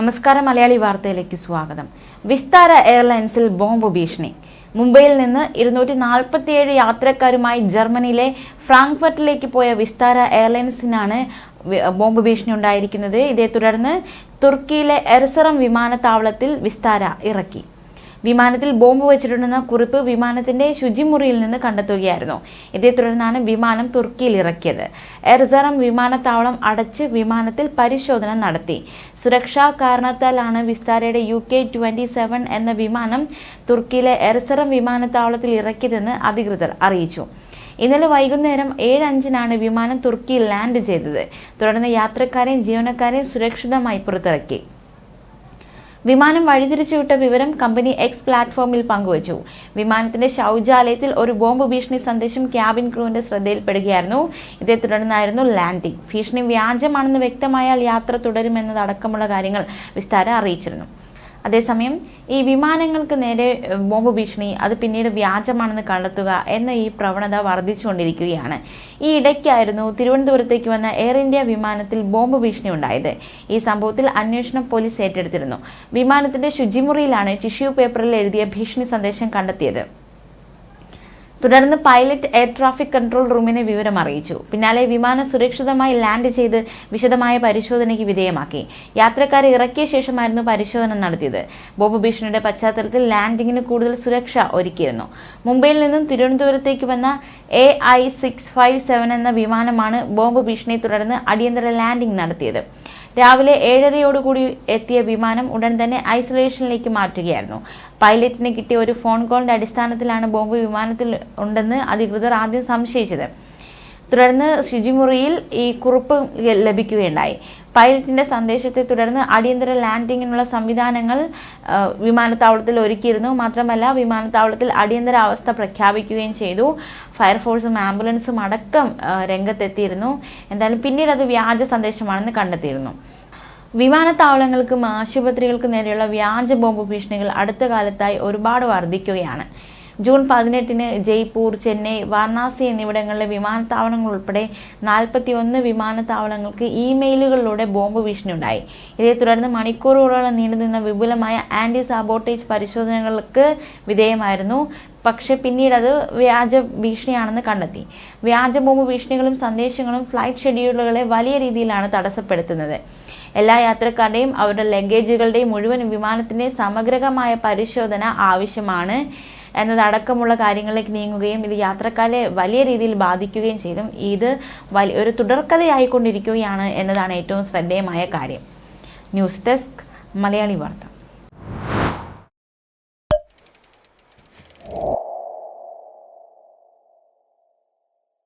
നമസ്കാരം മലയാളി വാർത്തയിലേക്ക് സ്വാഗതം. വിസ്താര എയർലൈൻസിൽ ബോംബ് ഭീഷണി. മുംബൈയിൽ നിന്ന് ഇരുന്നൂറ്റി നാൽപ്പത്തിയേഴ് യാത്രക്കാരുമായി ജർമ്മനിയിലെ ഫ്രാങ്ക്ഫർട്ടിലേക്ക് പോയ വിസ്താര എയർലൈൻസിനാണ് ബോംബ് ഭീഷണി ഉണ്ടായിരിക്കുന്നത്. ഇതേ തുടർന്ന് തുർക്കിയിലെ എർസറം വിമാനത്താവളത്തിൽ വിസ്താര ഇറക്കി. വിമാനത്തിൽ ബോംബ് വെച്ചിട്ടുണ്ടെന്ന കുറിപ്പ് വിമാനത്തിന്റെ ശുചിമുറിയിൽ നിന്ന് കണ്ടെത്തുകയായിരുന്നു. ഇതേ തുടർന്നാണ് വിമാനം തുർക്കിയിൽ ഇറക്കിയത്. എർസറം വിമാനത്താവളം അടച്ച് വിമാനത്തിൽ പരിശോധന നടത്തി. സുരക്ഷാ കാരണത്താലാണ് വിസ്താരയുടെ യു കെ ട്വന്റി സെവൻ എന്ന വിമാനം തുർക്കിയിലെ എർസറം വിമാനത്താവളത്തിൽ ഇറക്കിയതെന്ന് അധികൃതർ അറിയിച്ചു. ഇന്നലെ വൈകുന്നേരം ഏഴ് അഞ്ചിനാണ് വിമാനം തുർക്കിയിൽ ലാൻഡ് ചെയ്തത്. തുടർന്ന് യാത്രക്കാരെയും ജീവനക്കാരെയും സുരക്ഷിതമായി പുറത്തിറക്കി. വിമാനം വഴിതിരിച്ചുവിട്ട വിവരം കമ്പനി എക്സ് പ്ലാറ്റ്ഫോമിൽ പങ്കുവച്ചു. വിമാനത്തിന്റെ ശൗചാലയത്തിൽ ഒരു ബോംബ് ഭീഷണി സന്ദേശം ക്യാബിൻ ക്രൂവിന്റെ ശ്രദ്ധയിൽപ്പെടുകയായിരുന്നു. ഇതേ തുടർന്നായിരുന്നു ലാൻഡിംഗ്. ഭീഷണി വ്യാജമാണെന്ന് വ്യക്തമായാൽ യാത്ര തുടരുമെന്നതടക്കമുള്ള കാര്യങ്ങൾ വിസ്താര അറിയിച്ചിരുന്നു. അതേസമയം ഈ വിമാനങ്ങൾക്ക് നേരെ ബോംബ് ഭീഷണി അത് പിന്നീട് വ്യാജമാണെന്ന് കണ്ടെത്തുക എന്ന ഈ പ്രവണത വർദ്ധിച്ചുകൊണ്ടിരിക്കുകയാണ്. ഈ ഇടയ്ക്കായിരുന്നു തിരുവനന്തപുരത്തേക്ക് വന്ന എയർ ഇന്ത്യ വിമാനത്തിൽ ബോംബ് ഭീഷണി ഉണ്ടായത്. ഈ സംഭവത്തിൽ അന്വേഷണം പോലീസ് ഏറ്റെടുത്തിരുന്നു. വിമാനത്തിന്റെ ശുചിമുറിയിലാണ് ടിഷ്യൂ പേപ്പറിൽ എഴുതിയ ഭീഷണി സന്ദേശം കണ്ടെത്തിയത്. തുടർന്ന് പൈലറ്റ് എയർ ട്രാഫിക് കൺട്രോൾ റൂമിനെ വിവരം അറിയിച്ചു. പിന്നാലെ വിമാനം സുരക്ഷിതമായി ലാൻഡ് ചെയ്ത് വിശദമായ പരിശോധനയ്ക്ക് വിധേയമാക്കി. യാത്രക്കാരെ ഇറക്കിയ ശേഷമായിരുന്നു പരിശോധന നടത്തിയത്. ബോബ് ഭീഷണിയുടെ പശ്ചാത്തലത്തിൽ ലാൻഡിങ്ങിന് കൂടുതൽ സുരക്ഷ ഒരുക്കിയിരുന്നു. മുംബൈയിൽ നിന്നും തിരുവനന്തപുരത്തേക്ക് വന്ന A I six five seven എന്ന വിമാനമാണ് ബോംബ് ഭീഷണിയെ തുടർന്ന് അടിയന്തര ലാൻഡിംഗ് നടത്തിയത്. രാവിലെ ഏഴരയോടുകൂടി എത്തിയ വിമാനം ഉടൻ തന്നെ ഐസൊലേഷനിലേക്ക് മാറ്റുകയായിരുന്നു. പൈലറ്റിന് കിട്ടിയ ഒരു ഫോൺ കോളിന്റെ അടിസ്ഥാനത്തിലാണ് ബോംബ് വിമാനത്തിൽ ഉണ്ടെന്ന് അധികൃതർ ആദ്യം സംശയിച്ചത്. തുടർന്ന് ശുചിമുറിയിൽ ഈ കുറിപ്പ് ലഭിക്കുകയുണ്ടായി. പൈലറ്റിന്റെ സന്ദേശത്തെ തുടർന്ന് അടിയന്തര ലാൻഡിങ്ങിനുള്ള സംവിധാനങ്ങൾ വിമാനത്താവളത്തിൽ ഒരുക്കിയിരുന്നു. മാത്രമല്ല വിമാനത്താവളത്തിൽ അടിയന്തര അവസ്ഥ പ്രഖ്യാപിക്കുകയും ചെയ്തു. ഫയർഫോഴ്സും ആംബുലൻസും അടക്കം രംഗത്തെത്തിയിരുന്നു. എന്തായാലും പിന്നീട് അത് വ്യാജ സന്ദേശമാണെന്ന് കണ്ടെത്തിയിരുന്നു. വിമാനത്താവളങ്ങൾക്കും ആശുപത്രികൾക്കും നേരെയുള്ള വ്യാജ ബോംബ് ഭീഷണികൾ അടുത്ത കാലത്തായി ഒരുപാട് വർദ്ധിക്കുകയാണ്. ജൂൺ പതിനെട്ടിന് ജയ്പൂർ ചെന്നൈ വാരണാസി എന്നിവിടങ്ങളിലെ വിമാനത്താവളങ്ങൾ ഉൾപ്പെടെ നാൽപ്പത്തി ഒന്ന് വിമാനത്താവളങ്ങൾക്ക് ഇമെയിലുകളിലൂടെ ബോംബ് ഭീഷണി ഉണ്ടായി ഇതേ തുടർന്ന് മണിക്കൂറുകളോളം നീണ്ടുനിന്ന വിപുലമായ ആന്റി സാബോട്ടേജ് പരിശോധനകൾക്ക് വിധേയമായിരുന്നു. പക്ഷെ പിന്നീട് അത് വ്യാജ ഭീഷണിയാണെന്ന് കണ്ടെത്തി. വ്യാജ ബോംബ് ഭീഷണികളും സന്ദേശങ്ങളും ഫ്ലൈറ്റ് ഷെഡ്യൂളുകളെ വലിയ രീതിയിലാണ് തടസ്സപ്പെടുത്തുന്നത്. എല്ലാ യാത്രക്കാരുടെയും അവരുടെ ലഗേജുകളുടെയും മുഴുവൻ വിമാനത്തിന്റെ സമഗ്രമായ പരിശോധന ആവശ്യമാണ്. എന്നതടക്കമുള്ള കാര്യങ്ങളിലേക്ക് നീങ്ങുകയും ഇത് യാത്രക്കാരെ വലിയ രീതിയിൽ ബാധിക്കുകയും ചെയ്തും. ഇത് വലിയ ഒരു തുടർക്കഥയായിക്കൊണ്ടിരിക്കുകയാണ് എന്നതാണ് ഏറ്റവും ശ്രദ്ധേയമായ കാര്യം. ന്യൂസ് ഡെസ്ക് മലയാളി വാർത്ത.